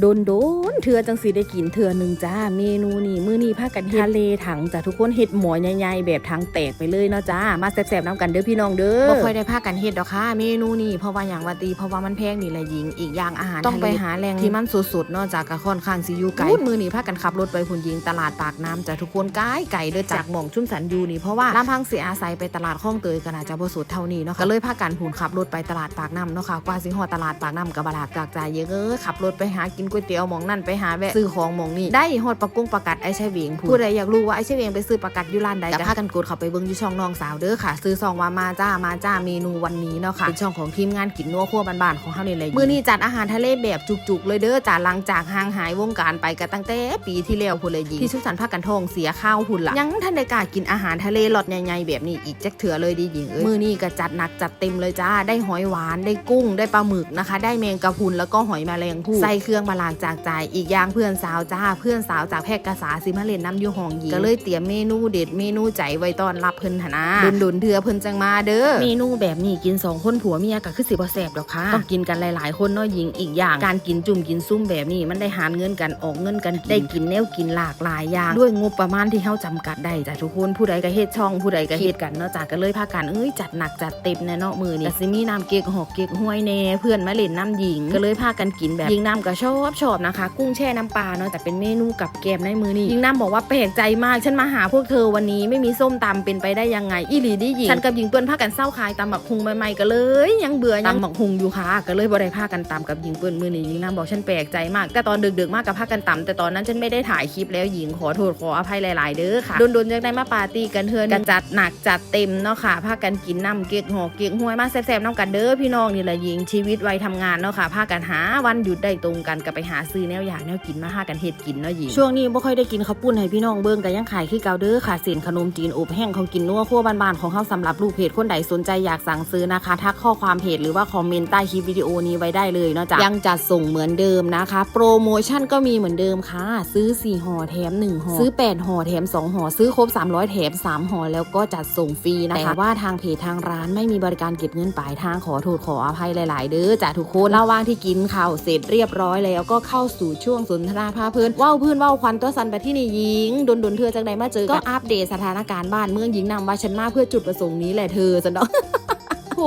โดนโดนๆเถื่อจังสีได้กินเถื่อหนึ่งจ้า เมนูนี่มื้อนี้พากันเฮ็ดทะเลถังจ้ะทุกคนเฮ็ดหมอใหญ่ๆแบบถังแตกไปเลยเนาะจ้า มาแซ่บๆน้ำกันเด้อพี่น้องเด้อบ่ค่อยได้พากันเฮ็ดดอกค่ะ เมนูนี่เพราะว่าอย่างว่าตีเพราะว่ามันแพงนี่แหละหญิงอีกอย่างอาหารต้องไปทะเลหาแหล่งที่มันสดๆเนอกจากกะค่อนข้างสิอยู่ไกลพูดมือนี่พากันขับรถไปพุ่นหญิงตลาดปากน้ำจ้ะทุกคนไกลไก่เด้อจากหม่องชุ่มสันยูนี่เพราะว่าลำพังเสียอาศัยไปตลาดคลองเตยก็น่าจะบ่สุดเท่านี้เนาะค่ะก็เลยพากันพุ่นขับรถไปตลาดปากน้ำเนาะค่ะกว่าสิฮอดตลาดปากน้ำกับบลากจากใจายเยอะเอ้อขับรถไปหากินก๋วยเตี๋ยวหม่องนั่นไปหาแวะซื้อของหม่องนี่ได้ฮอดปลากุ้งปลากัดไอ้ใช่เวียงพูนผู้ใดอยากรู้ว่าไอ้ใช่เวียงไปซื้อปลากัดอยู่ร้านใดก็พากันกดเข้าไปเบิ่งอยู่ช่องน้องสาวเด้อค่ะ ซื้อซองว่ามาจ้ามาจ้าเมนูวันนี้เนาะค่ะเป็นช่องของทีมงานกินนัวครัวบ้านๆของเฮานี่แหละมื้อนี้จัดอาหารทะเลแบบจุกๆเลยเด้อจ้าหลังจากห่างหายวงการไปกันตั้งแต่ปีที่แล้วพุ่นเลยยิงที่ชุสันพากันทองเสียข้าวหุ่นละยังท่านได้กล้ากินอาหารทะเลหลอดใหญ่ๆแบบนี้อีกจักเถื่อเลยดีหญิงเอ้ยมื้อนี้ก็จัดหนักจัดเต็มเลยจ้าได้หอยหวานได้กุ้งได้ปลาหมึกนะคะ ได้แมงกะพรุนแล้วก็หอยแมลงภู่ใส่เครื่องบาลางจากใจายอีกอย่างเพื่อนสาวจ้าเพื่อนสาวจากแพร่กษาสิมาเล่นน้ำอยู่ห้องหญิงก็เลยเตรียมเมนูเด็ดเมนูใจไว้ต้อนรับเพิ่นหนนะดุนๆเถื่อเพิ่นจังมาเด้อเมนูแบบนี้กินสองคนผัวเมียก็คือสิบ่แซ่บดอกค่ะต้องกินกันหลาย ๆ คนเนาะหญิงอีกอย่าง การกินจุ่มกินซุ่มแบบนี้มันได้หารเงินกันออกเงินกันกินได้กินแนวกินหลากหลายอย่างด้วยงบประมาณที่เฮาจำกัดได้จ้ะทุกคนผู้ใดก็เฮ็ดช่องผู้ใดก็เฮ็ดกันเนาะจ้ะก็เลยพากันเอ้ยจัดหนักจัดเต็มแน่เนาะมือนี้ก็สิมีน้ำเก๊กหอกเก๊กห้วยแน่เพื่อนมาเล่นน้ำหญิง ก็เลยพากันกินแบบยิงน้ำก็ชอบชอบนะคะ กุ้งแช่น้ำปลาเนาะแต่เป็นเมนูกับแกมในมือนี้ยิงน้ำบอกว่าแปลกใจมากฉันมาหาพวกเธอวันนี้ไม่มีส้มตำเป็นไปได้ยังไงอีหลีดิหญิงฉันกับหญิงเปิ้นพากันเศร้าขายตำหมักหุงใหม่ๆก็เลย ยังเบื่อยังตำหมักหุงอยู่ค่ะก็เลยบ่ได้พากันตำกับหญิงเปิ้นมือนี้หญิงน้ำบอกฉันแปลกใจมาก แต่ตอนดึกๆมากกับพากันตำแต่ตอนนั้นฉันไม่ได้ถ่ายคลิปแล้วหญิงขอโทษขออภัยหลายๆเด้อค่ะโดนๆจังได้มาปาร์ตี้กันเทือนกันจัดหนักจัดเต็มเนาะค่ะพากันกินน้ำเก๊กหอกเก๊กห้วยมาแซ่บๆน้ำกันเด้อพี่น้องนี่แหละหญิงชีวิตวัยทำงานเนาะค่ะพากันหาวันหยุดได้ตรงกันก็ไปหาซื้อแนวอยากแนวกินมาหากันเฮ็ดกินเนาะหญิงช่วงนี้บ่ค่อยได้กินข้าวปุ้นให้พี่น้องเบิ่งก็ยังขายคือเก่าเด้อค่ะเส้นขนมจีนอบแห้งของกินนัวครัวบ้านๆของเฮาสำหรับลูกเพจคนใดสนใจอยากสั่งซื้อนะคะ ทักข้อความเพจหรือว่าคอมเมนต์ใต้คลิปวิดีโอนี้ไว้ได้เลยเนาะจ้ะยังจัดส่งเหมือนเดิมนะคะ โปรโมชั่นก็มีเหมือนเดิมค่ะ ซื้อ 4ห่อแถม1ห่อซื้อ 8ห่อแถม 2ห่อซื้อครบ 300 แถม 3ห่อแล้วก็จัดส่งฟรีนะคะแต่ว่าทางเพจทางร้านไม่มีบริการเก็บเงินปลายทางขอโทษขออภัยหลาย ๆ เด้อจ้ะทุกคนระหว่างที่กินข้าวเสร็จเรียบร้อยแล้วแล้วก็เข้าสู่ช่วงสนทนาพาเพื่อนว่าเพื่อนว่าวควันตัวสันไปที่นี่ยิงดนดนเธอจังใดมาเจอก็อัปเดตสถานการณ์บ้านเมืองหญิงนำว่าฉันมาเพื่อจุดประสงค์นี้แหละเธอสันเนาะ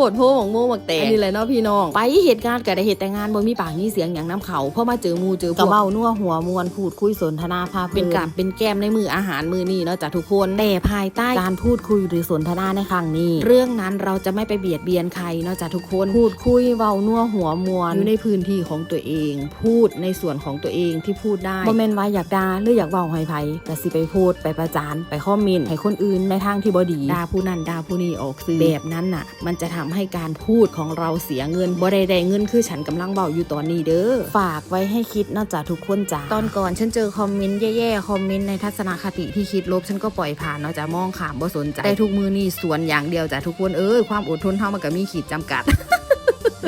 ดโพหมองโมหมกแต่อันนี้แหละเนาะพี่น้อง ไปเหตุการณ์กับเหตุแต่งงานบ่มีปากมีเสียงอย่างน้ำเขาเพราะมาเจอหมูเจอพวกกระเบ้านัวหัวมวนพูดคุยสนทนาพาเพลินเป็นกับเป็นแก้มในมืออาหารมือนี้เนาะจากทุกคนแต่ภายใต้การพูดคุยหรือสนทนาในครั้งนี้ เรื่องนั้นเราจะไม่ไปเบียดเบียนใครเนาะจากทุกคนพูดคุยเว้านัวหัวมวนอยู่ในพื้นที่ของตัวเอง พูดในส่วนของตัวเองที่พูดได้บ่แม่นว่าอยากด่าหรืออยากเว้าให้ไผแต่สิไปพูดไปประจานไปคอมเมนต์ให้คนอื่นในทางที่บ่ดีด่าผู้นั้นด่าผู้นี้ออกสื่อแบบนั้นน่ะ มันจะทำให้การพูดของเราเสียเงินบ่ได้ได้เงินคือฉันกำลังเบาอยู่ตอนนี้เด้อฝากไว้ให้คิดเนอกจากทุกคนจ้าตอนก่อนฉันเจอคอมเมนต์แย่ๆคอมเมนต์ในทัศนคติที่คิดลบฉันก็ปล่อยผ่านเนาะจะมองขามบ่สนใจแต่ทุกมือนี่สวนอย่างเดียวจ้ะทุกคนเอ้ยความอดทนเท่ามันก็มีขีดจำกัด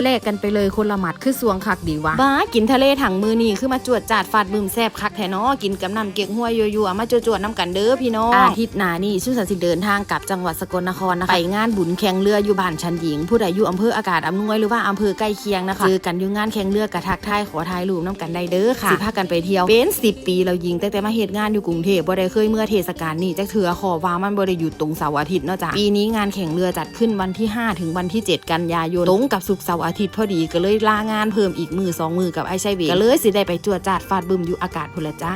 แลกกันไปเลยคนละหมัดคือสวงคักดีวะบ้ากินทะเลถังมือนี่คือมาจวดจาดฟาดบึมแซบคักแท้เนาะกินกับน้ำเก๊กห้วยยัวๆมาจวดๆน้ำกันเด้อพี่น้องอาทิตย์หน้านี่ชื่อสันสิเดินทางกลับจังหวัดสกลนครนะคะไปงานบุญแข่งเรืออยู่บ้านชันหญิง ผู้ใดอยู่อำเภออากาศอำนวยหรือว่าอำเภอใกล้เคียงนะคะเจอกันอยู่งานแข่งเรือกระทักทายขอถ่ายรูปน้ำกันได้เด้อค่ะสิพากันไปเที่ยวเป็น10ปีเรายิงแต่แต่มาเหตุงานอยู่กรุงเทพบ่ได้เคยเมื่อเทศกาลนี่จักเถือขอว่ามันบ่ได้หยุดตรงเสาร์อาทิตย์เนาะจ้ะปีนี้งานแข่งเรือจัดขึ้นวันที่ 5 ถึงวันที่ 7 กันยายนตรงกับศุกร์เสาร์อาทิตย์พอดีก็เลยลางานเพิ่มอีกมือสองมือกับไอ้ชัยเวก็เลยสิได้ไปจวดจาดฟาดบึมอยู่อากาศพุ่นลจ้า